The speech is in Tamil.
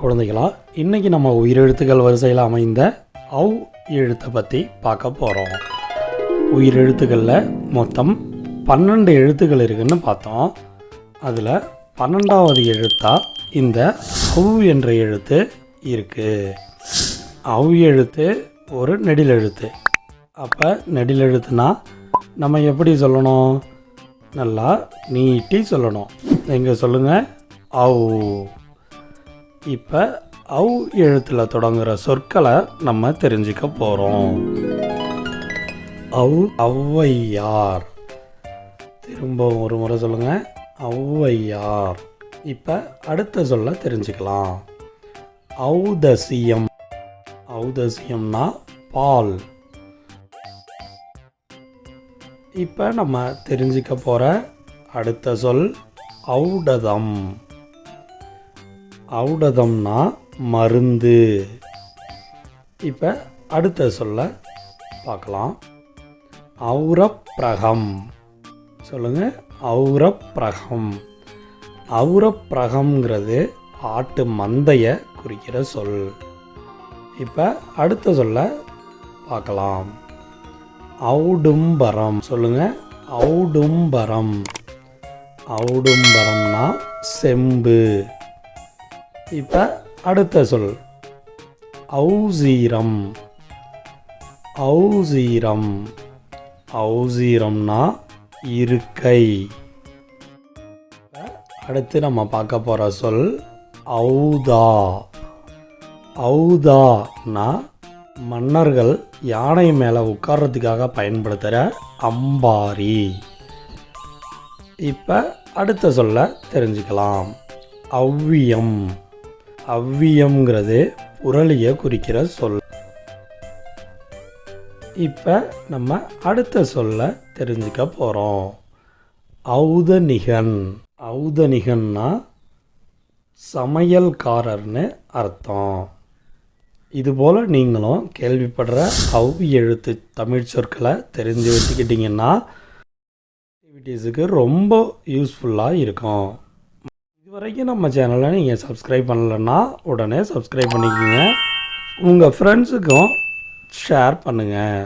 குழந்தைகளா? இன்றைக்கி நம்ம உயிரெழுத்துக்கள் வரிசையில் அமைந்த அவ் எழுத்தை பற்றி பார்க்க போகிறோம் உயிரெழுத்துக்களில் மொத்தம் பன்னெண்டு எழுத்துக்கள் இருக்குன்னு பார்த்தோம். அதில் பன்னெண்டாவது எழுத்தாக இந்த அவ் என்ற எழுத்து இருக்குது அவ் எழுத்து ஒரு நெடில் எழுத்து. அப்போ நெடில் எழுத்துனா நம்ம எப்படி சொல்லணும்? நல்லா நீட்டி சொல்லணும். நீங்கள் சொல்லுங்கள் அவ் இப்போ அவ் எழுத்தில் தொடங்குகிற சொற்களை நம்ம தெரிஞ்சுக்க போகிறோம் அவ் ஔவையார் திரும்பவும் ஒரு முறை சொல்லுங்கள் ஔவையார் இப்போ அடுத்த சொல்ல தெரிஞ்சுக்கலாம். ஔதசியம் ஔதசியம்னா பால். இப்போ நம்ம தெரிஞ்சுக்க போகிற அடுத்த சொல் ஔடதம் ஔடதம்னா மருந்து. இப்போ அடுத்த சொல்ல பார்க்கலாம். ஔரப்பிரகம். சொல்லுங்கள் ஔரப்பிரகம். ஔரப்பிரகம்ங்கிறது ஆட்டு மந்தையை குறிக்கிற சொல். இப்போ அடுத்த சொல்ல பார்க்கலாம். ஔடும்பரம். சொல்லுங்கள் ஔடும்பரம். ஔடும்பரம்னா செம்பு. இப்போ அடுத்த சொல். ஔசீரம் ஔசீரம் ஔசீரம்னா இருக்கை. அடுத்து நம்ம பார்க்க போகிற சொல் ஔதா ஔதானா மன்னர்கள் யானை மேலே உட்கார்றதுக்காக பயன்படுத்துகிற அம்பாரி. இப்போ அடுத்த சொல்ல தெரிஞ்சுக்கலாம். அவ்வியம். அவ்வியம்ங்கிறது புரளியை குறிக்கிற சொல். இப்போ நம்ம அடுத்த சொல்ல தெரிஞ்சுக்க போகிறோம் ஔதனிகன். ஔதனிகன்னா சமையல்காரர்னு அர்த்தம். இதுபோல் நீங்களும் கேள்விப்படுற அவ் எழுத்து தமிழ் சொற்களை தெரிஞ்சு வச்சுக்கிட்டிங்கன்னா ஆக்டிவிட்டீஸுக்கு ரொம்ப யூஸ்ஃபுல்லாக இருக்கும். வரைக்கும் நம்ம சேனலை நீங்கள் சப்ஸ்கிரைப் பண்ணலைன்னா உடனே சப்ஸ்கிரைப் பண்ணிக்கோங்க. உங்கள் ஃப்ரெண்ட்ஸுக்கும் ஷேர் பண்ணுங்கள்